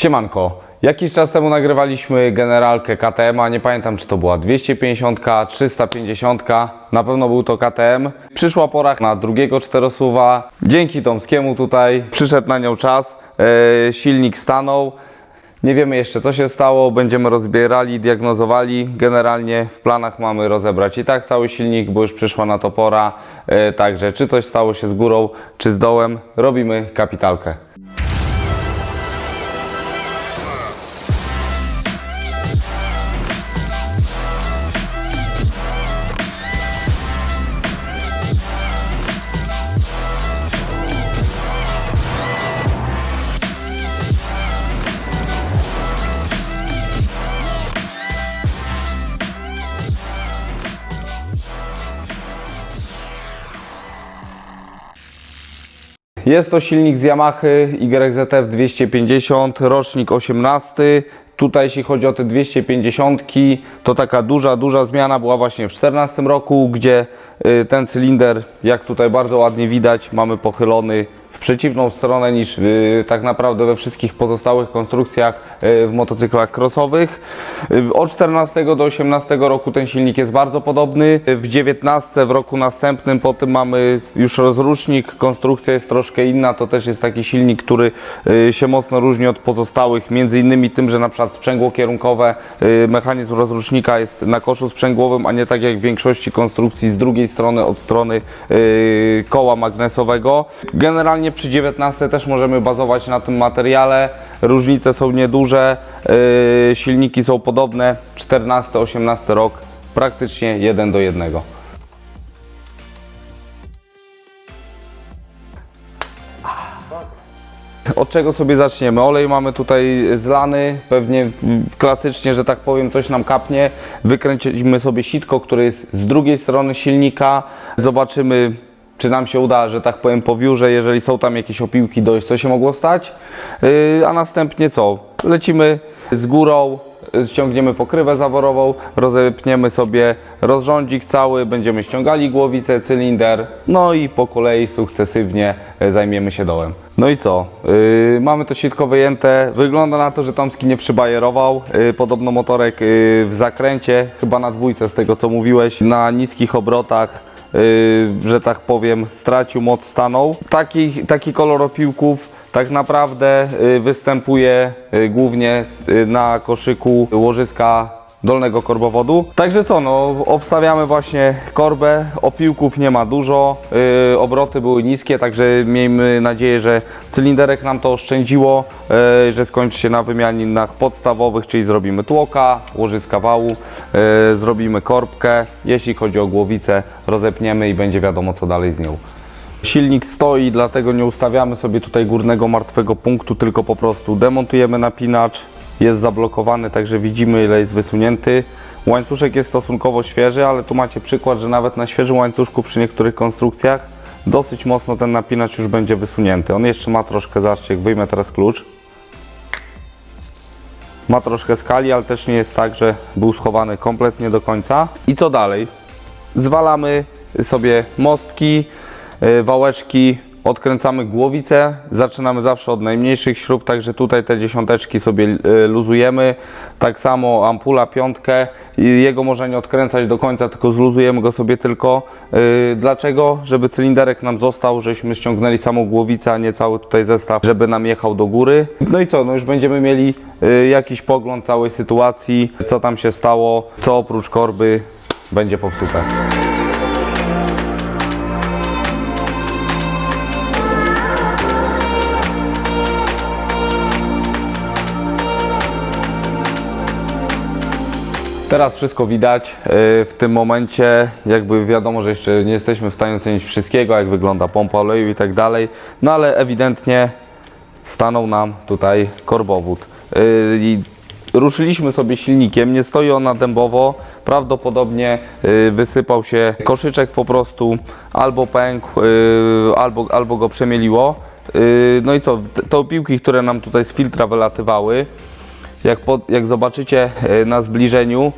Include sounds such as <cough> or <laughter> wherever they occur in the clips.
Siemanko. Jakiś czas temu nagrywaliśmy generalkę KTM, a nie pamiętam czy to była 250, 350, na pewno był to KTM. Przyszła pora na drugiego czterosuwa. Dzięki Tomskiemu tutaj przyszedł na nią czas, e, silnik stanął. Nie wiemy jeszcze co się stało, będziemy rozbierali, diagnozowali. Generalnie w planach mamy rozebrać i tak cały silnik, bo już przyszła na to pora. E, Także czy coś stało się z górą, czy z dołem, robimy kapitalkę. Jest to silnik z Yamaha YZF 250, rocznik 18. Tutaj jeśli chodzi o te 250, to taka duża, duża zmiana była właśnie w 14 roku, gdzie ten cylinder, jak tutaj bardzo ładnie widać, mamy pochylony w przeciwną stronę niż y, tak naprawdę we wszystkich pozostałych konstrukcjach y, w motocyklach crossowych. Y, Od 14 do 18 roku ten silnik jest bardzo podobny. W 19 w roku następnym po tym mamy już rozrusznik, konstrukcja jest troszkę inna. To też jest taki silnik, który y, się mocno różni od pozostałych, między innymi tym, że na przykład sprzęgło kierunkowe, y, mechanizm rozrusznika jest na koszu sprzęgłowym, a nie tak jak w większości konstrukcji z drugiej strony od strony y, koła magnesowego. Generalnie przy 19 też możemy bazować na tym materiale. Różnice są nieduże, y, silniki są podobne. 14-18 rok praktycznie jeden do jednego. Od czego sobie zaczniemy? Olej mamy tutaj zlany, pewnie klasycznie, że tak powiem, coś nam kapnie. Wykręcimy sobie sitko, które jest z drugiej strony silnika. Zobaczymy, czy nam się uda, że tak powiem, po wiórze, jeżeli są tam jakieś opiłki dojść, co się mogło stać. Yy, a następnie co? Lecimy z górą, ściągniemy pokrywę zaworową, rozepniemy sobie rozrządzik cały, będziemy ściągali głowicę, cylinder, no i po kolei sukcesywnie e, zajmiemy się dołem. No i co? Yy, mamy to sitko wyjęte. Wygląda na to, że Tomski nie przybajerował. Yy, podobno motorek yy, w zakręcie, chyba na dwójce z tego co mówiłeś, na niskich obrotach. Yy, że tak powiem, stracił moc, stanął. Taki, taki kolor opiłków tak naprawdę y, występuje y, głównie y, na koszyku łożyska dolnego korbowodu. Także co, no obstawiamy właśnie korbę, opiłków nie ma dużo, y, obroty były niskie, także miejmy nadzieję, że cylinderek nam to oszczędziło, y, że skończy się na wymianinach podstawowych, czyli zrobimy tłoka, łożyska wału, y, zrobimy korbkę, jeśli chodzi o głowicę rozepniemy i będzie wiadomo co dalej z nią. Silnik stoi, dlatego nie ustawiamy sobie tutaj górnego martwego punktu, tylko po prostu demontujemy napinacz, jest zablokowany, także widzimy ile jest wysunięty. Łańcuszek jest stosunkowo świeży, ale tu macie przykład, że nawet na świeżym łańcuszku przy niektórych konstrukcjach dosyć mocno ten napinacz już będzie wysunięty. On jeszcze ma troszkę, zobaczcie, jak wyjmę teraz klucz. Ma troszkę skali, ale też nie jest tak, że był schowany kompletnie do końca. I co dalej? Zwalamy sobie mostki, y, wałeczki, odkręcamy głowicę. Zaczynamy zawsze od najmniejszych śrub, także tutaj te dziesiąteczki sobie y, luzujemy. Tak samo ampula piątkę. Jego można nie odkręcać do końca, tylko zluzujemy go sobie tylko. Y, Dlaczego? Żeby cylinderek nam został, żeśmy ściągnęli samą głowicę, a nie cały tutaj zestaw, żeby nam jechał do góry. No i co? No już będziemy mieli y, jakiś pogląd całej sytuacji, co tam się stało, co oprócz korby będzie popsute. Teraz wszystko widać yy, w tym momencie, jakby wiadomo, że jeszcze nie jesteśmy w stanie ocenić wszystkiego, jak wygląda pompa oleju i tak dalej, no ale ewidentnie stanął nam tutaj korbowód. Yy, i ruszyliśmy sobie silnikiem, nie stoi on na dębowo, prawdopodobnie yy, wysypał się koszyczek po prostu, albo pękł, albo, albo go przemieliło. No i co, te- opiłki, które nam tutaj z filtra wylatywały, jak, po, jak zobaczycie e, na zbliżeniu,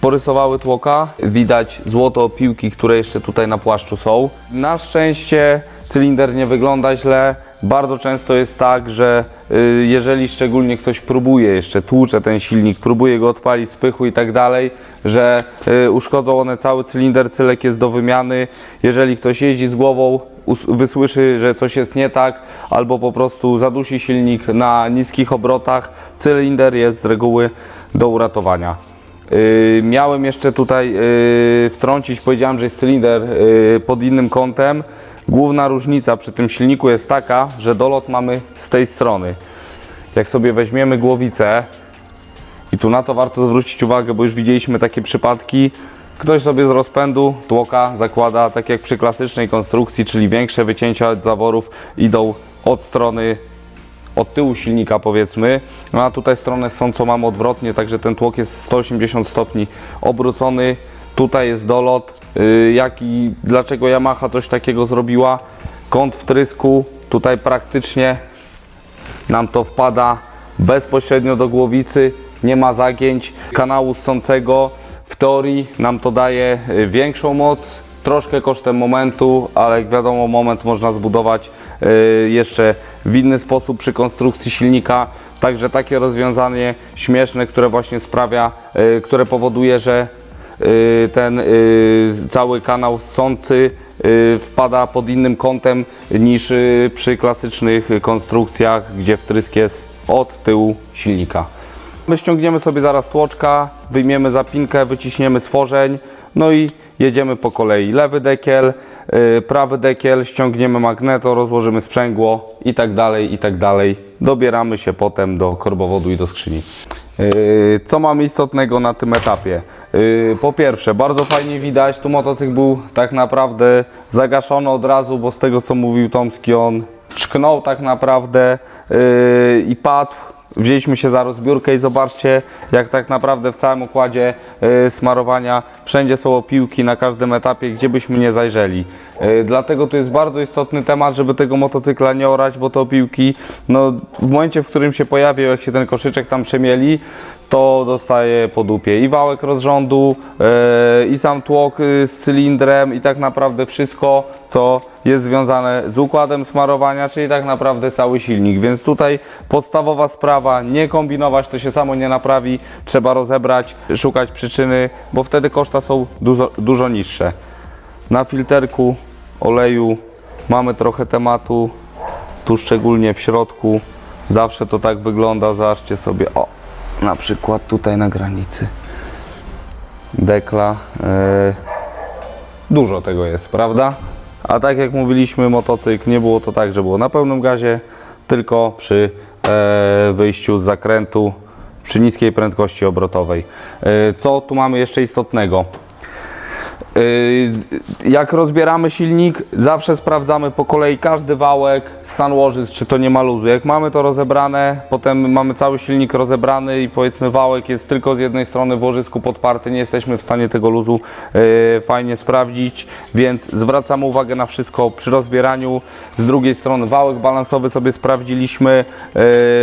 porysowały tłoka. Widać złoto piłki, które jeszcze tutaj na płaszczu są. Na szczęście cylinder nie wygląda źle. bardzo często jest tak, że y, jeżeli szczególnie ktoś próbuje jeszcze, tłucze ten silnik, próbuje go odpalić z pychu i tak dalej, że y, uszkodzą one cały cylinder, cylek jest do wymiany. Jeżeli ktoś jeździ z głową, wysłyszy, że coś jest nie tak, albo po prostu zadusi silnik na niskich obrotach, cylinder jest z reguły do uratowania. Yy, miałem jeszcze tutaj yy, wtrącić, powiedziałem, że jest cylinder yy, pod innym kątem. Główna różnica przy tym silniku jest taka, że dolot mamy z tej strony. Jak sobie weźmiemy głowicę, i tu na to warto zwrócić uwagę, bo już widzieliśmy takie przypadki. Ktoś sobie z rozpędu tłoka zakłada, tak jak przy klasycznej konstrukcji, czyli większe wycięcia od zaworów idą od strony od tyłu silnika powiedzmy, no a tutaj stronę są co mamy odwrotnie, także ten tłok jest 180 stopni obrócony. Tutaj jest dolot. Yy, jak i dlaczego Yamaha coś takiego zrobiła? Kąt wtrysku tutaj praktycznie nam to wpada bezpośrednio do głowicy, nie ma zagięć kanału ssącego. Teorii nam to daje y, większą moc, troszkę kosztem momentu, ale jak wiadomo, moment można zbudować y, jeszcze w inny sposób przy konstrukcji silnika. Także takie rozwiązanie śmieszne, które właśnie sprawia, y, które powoduje, że ten cały kanał ssący y, wpada pod innym kątem niż przy klasycznych konstrukcjach, gdzie wtrysk jest od tyłu silnika. My ściągniemy sobie zaraz tłoczka, wyjmiemy zapinkę, wyciśniemy stworzeń, no i jedziemy po kolei. Lewy dekiel, y, prawy dekiel, ściągniemy magneto, rozłożymy sprzęgło i tak dalej, i tak dalej. Dobieramy się potem do korbowodu i do skrzyni. Y, Co mamy istotnego na tym etapie? Y, Po pierwsze, bardzo fajnie widać, tu motocykl był tak naprawdę zagaszony od razu, bo z tego co mówił Tomski, on czknął tak naprawdę i padł. Wzięliśmy się za rozbiórkę i zobaczcie, jak tak naprawdę w całym układzie y, smarowania wszędzie są opiłki na każdym etapie, gdzie byśmy nie zajrzeli. Y, dlatego to jest bardzo istotny temat, żeby tego motocykla nie orać, bo te opiłki, no, w momencie, w którym się pojawią, jak się ten koszyczek tam przemieli, to dostaje po dupie i wałek rozrządu, e, i sam tłok y, z cylindrem, i tak naprawdę wszystko, co jest związane z układem smarowania, czyli tak naprawdę cały silnik. Więc tutaj podstawowa sprawa, nie kombinować, to się samo nie naprawi, trzeba rozebrać, szukać przyczyny, bo wtedy koszta są dużo, dużo niższe. Na filterku oleju mamy trochę tematu, tu szczególnie w środku. Zawsze to tak wygląda, zobaczcie sobie, o, na przykład tutaj na granicy. Dekla. e, dużo tego jest, prawda? A tak jak mówiliśmy, motocykl nie było to tak, że było na pełnym gazie, tylko przy e, wyjściu z zakrętu przy niskiej prędkości obrotowej. E, co tu mamy jeszcze istotnego? Jak rozbieramy silnik, zawsze sprawdzamy po kolei każdy wałek, stan łożyc, czy to nie ma luzu. Jak mamy to rozebrane, potem mamy cały silnik rozebrany i powiedzmy wałek jest tylko z jednej strony w łożysku podparty, nie jesteśmy w stanie tego luzu yy, fajnie sprawdzić, więc zwracamy uwagę na wszystko przy rozbieraniu. Z drugiej strony wałek balansowy sobie sprawdziliśmy,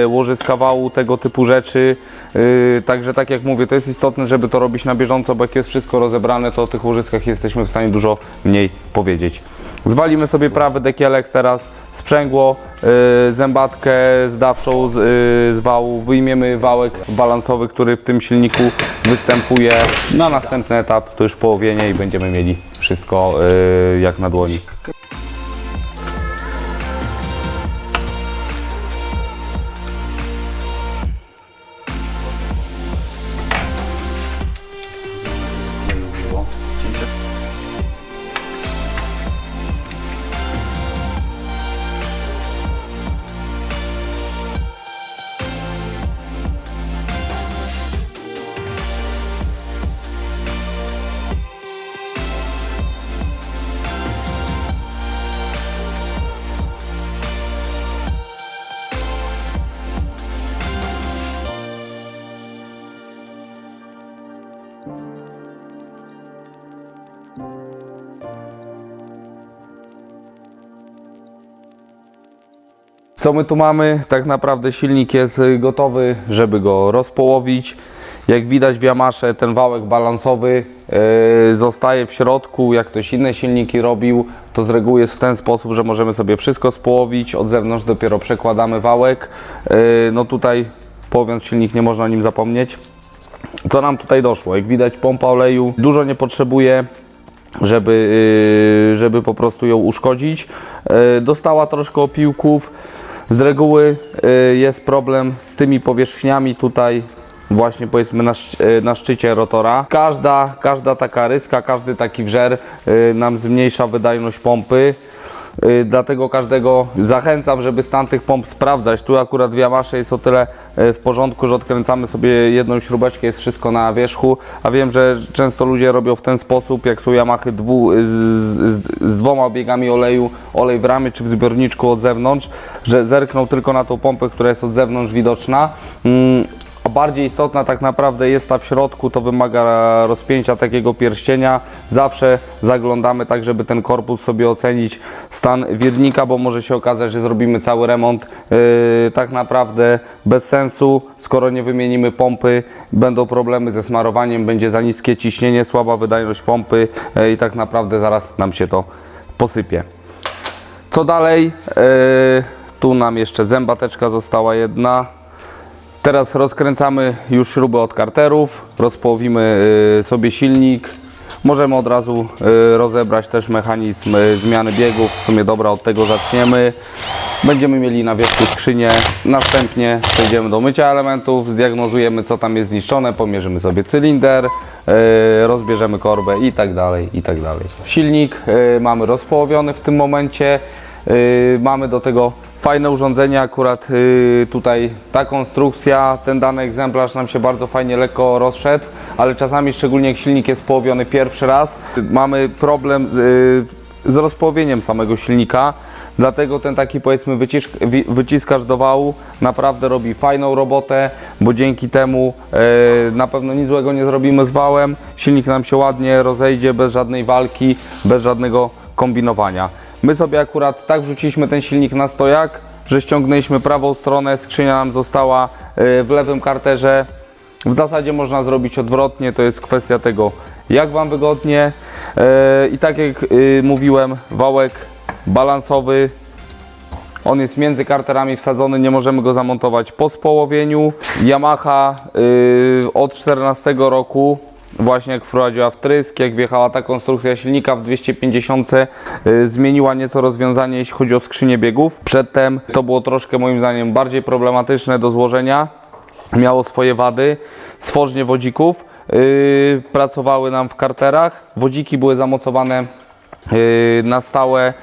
yy, łożyska wału, tego typu rzeczy. Yy, Także tak jak mówię, to jest istotne, żeby to robić na bieżąco, bo jak jest wszystko rozebrane, to o tych łożyskach jesteśmy w stanie dużo mniej powiedzieć. Zwalimy sobie prawy dekielek teraz, sprzęgło, yy, zębatkę zdawczą z, yy, z wału, wyjmiemy wałek balansowy, który w tym silniku występuje. Na następny etap to już połowienie i będziemy mieli wszystko yy, jak na dłoni. Co my tu mamy? Tak naprawdę silnik jest gotowy, żeby go rozpołowić. Jak widać w Yamasze ten wałek balansowy yy, zostaje w środku, jak ktoś inne silniki robił, to z reguły jest w ten sposób, że możemy sobie wszystko społowić, od zewnątrz dopiero przekładamy wałek. Yy, no tutaj połowiąc silnik nie można o nim zapomnieć. Co nam tutaj doszło? Jak widać pompa oleju dużo nie potrzebuje, żeby, yy, żeby po prostu ją uszkodzić. Dostała troszkę opiłków. Z reguły yy, jest problem z tymi powierzchniami tutaj właśnie powiedzmy na, yy, na szczycie rotora. Każda, każda taka ryska, każdy taki wżer yy, nam zmniejsza wydajność pompy. Y, Dlatego każdego zachęcam, żeby stan tych pomp sprawdzać. Tu akurat w Yamasze jest o tyle y, w porządku, że odkręcamy sobie jedną śrubeczkę, jest wszystko na wierzchu, a wiem, że często ludzie robią w ten sposób, jak są Yamahy dwu, z, z, z dwoma biegami oleju, olej w ramie czy w zbiorniczku od zewnątrz, że zerkną tylko na tą pompę, która jest od zewnątrz widoczna. Bardziej istotna tak naprawdę jest ta w środku, to wymaga rozpięcia takiego pierścienia. Zawsze zaglądamy tak, żeby ten korpus sobie ocenić stan wirnika, bo może się okazać, że zrobimy cały remont yy, tak naprawdę bez sensu, skoro nie wymienimy pompy, będą problemy ze smarowaniem, będzie za niskie ciśnienie, słaba wydajność pompy yy, i tak naprawdę zaraz nam się to posypie. Co dalej? Yy, tu nam jeszcze zębateczka została jedna. Teraz rozkręcamy już śruby od karterów, rozpołowimy y, sobie silnik. Możemy od razu y, rozebrać też mechanizm y, zmiany biegów. W sumie dobra, od tego zaczniemy. Będziemy mieli na wierzchu skrzynię. Następnie przejdziemy do mycia elementów, zdiagnozujemy co tam jest zniszczone, pomierzymy sobie cylinder, rozbierzemy korbę i tak dalej, i tak dalej. Silnik mamy rozpołowiony w tym momencie. Y, mamy do tego fajne urządzenie, akurat y, tutaj ta konstrukcja, ten dany egzemplarz nam się bardzo fajnie lekko rozszedł, ale czasami szczególnie jak silnik jest połowiony pierwszy raz, mamy problem y, z rozpołowieniem samego silnika. Dlatego ten taki powiedzmy wycisk, wi- wyciskacz do wału naprawdę robi fajną robotę, bo dzięki temu na pewno nic złego nie zrobimy z wałem. Silnik nam się ładnie rozejdzie bez żadnej walki, bez żadnego kombinowania. My sobie akurat tak wrzuciliśmy ten silnik na stojak, że ściągnęliśmy prawą stronę, skrzynia nam została e, w lewym karterze. W zasadzie można zrobić odwrotnie, to jest kwestia tego, jak Wam wygodnie. E, I tak jak y, mówiłem, wałek balansowy, on jest między karterami wsadzony, nie możemy go zamontować po społowieniu. Yamaha y, od 14 roku, właśnie jak wprowadziła wtrysk, jak wjechała ta konstrukcja silnika w 250, y, zmieniła nieco rozwiązanie, jeśli chodzi o skrzynię biegów. Przedtem to było troszkę moim zdaniem bardziej problematyczne do złożenia miało swoje wady. Stworznie wodzików yy, pracowały nam w karterach. Wodziki były zamocowane yy, na stałe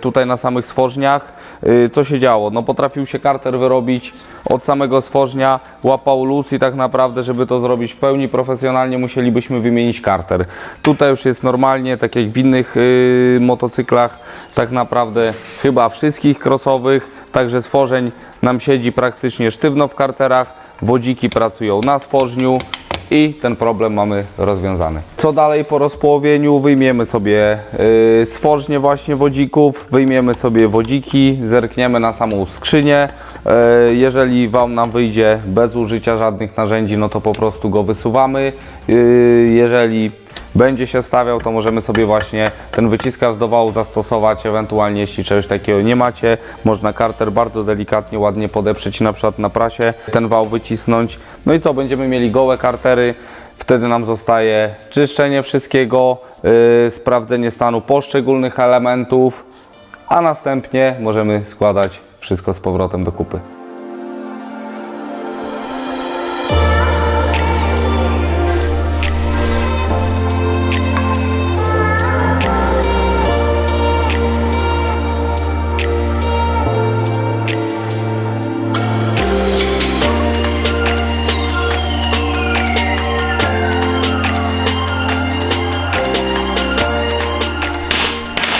tutaj na samych stworzniach. Yy, co się działo? No potrafił się karter wyrobić od samego stworznia, łapał luz i tak naprawdę, żeby to zrobić w pełni profesjonalnie, musielibyśmy wymienić karter. Tutaj już jest normalnie, tak jak w innych yy, motocyklach, tak naprawdę chyba wszystkich crossowych, także stworzeń nam siedzi praktycznie sztywno w karterach, wodziki pracują na stworzniu i ten problem mamy rozwiązany. Co dalej po rozpołowieniu? Wyjmiemy sobie yy, właśnie wodzików, wyjmiemy sobie wodziki, zerkniemy na samą skrzynię. Yy, jeżeli Wam nam wyjdzie bez użycia żadnych narzędzi, no to po prostu go wysuwamy. Yy, jeżeli będzie się stawiał, to możemy sobie właśnie ten wyciskacz do wału zastosować, ewentualnie jeśli czegoś takiego nie macie, można karter bardzo delikatnie, ładnie podeprzeć na przykład na prasie, ten wał wycisnąć. No i co, będziemy mieli gołe kartery, wtedy nam zostaje czyszczenie wszystkiego, yy, sprawdzenie stanu poszczególnych elementów, a następnie możemy składać wszystko z powrotem do kupy.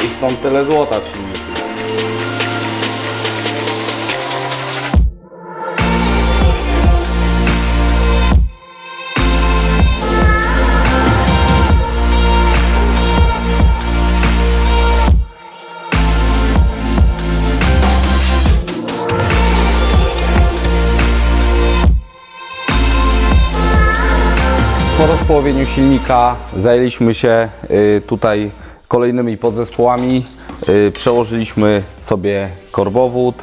I stąd tyle złota. Wypołowieniu silnika zajęliśmy się y, tutaj kolejnymi podzespołami. Y, Przełożyliśmy sobie korbowód,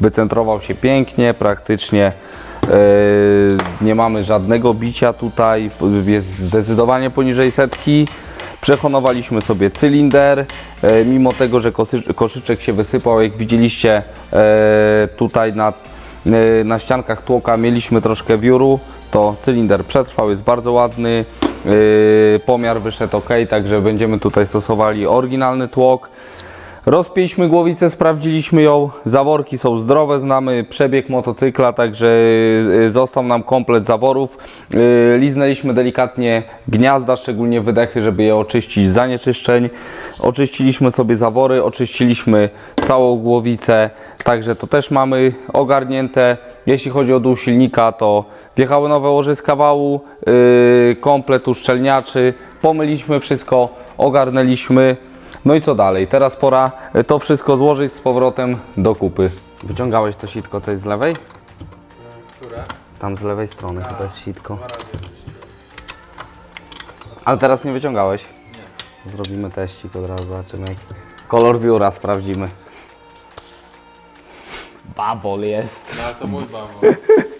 wycentrował się pięknie, praktycznie y, nie mamy żadnego bicia tutaj, jest zdecydowanie poniżej setki. Przehonowaliśmy sobie cylinder, mimo tego, że koszyczek się wysypał, jak widzieliście tutaj na, na ściankach tłoka mieliśmy troszkę wióru, to cylinder przetrwał, jest bardzo ładny, e, pomiar wyszedł ok, także będziemy tutaj stosowali oryginalny tłok. Rozpięliśmy głowicę, sprawdziliśmy ją, zaworki są zdrowe, znamy przebieg motocykla, także y, został nam komplet zaworów. Liznęliśmy delikatnie gniazda, szczególnie wydechy, żeby je oczyścić z zanieczyszczeń. Oczyściliśmy sobie zawory, oczyściliśmy całą głowicę, także to też mamy ogarnięte. Jeśli chodzi o dół silnika, to wjechały nowe łożyska wału, yy, komplet uszczelniaczy, pomyliśmy wszystko, ogarnęliśmy. No i co dalej? Teraz pora to wszystko złożyć z powrotem do kupy. Wyciągałeś to sitko, co jest z lewej? Które? Tam z lewej strony chyba jest sitko. Ale teraz nie wyciągałeś? Nie. Zrobimy teścik od razu, zobaczymy jak... Kolor biura sprawdzimy. Babol jest. No ale to mój babo. <laughs>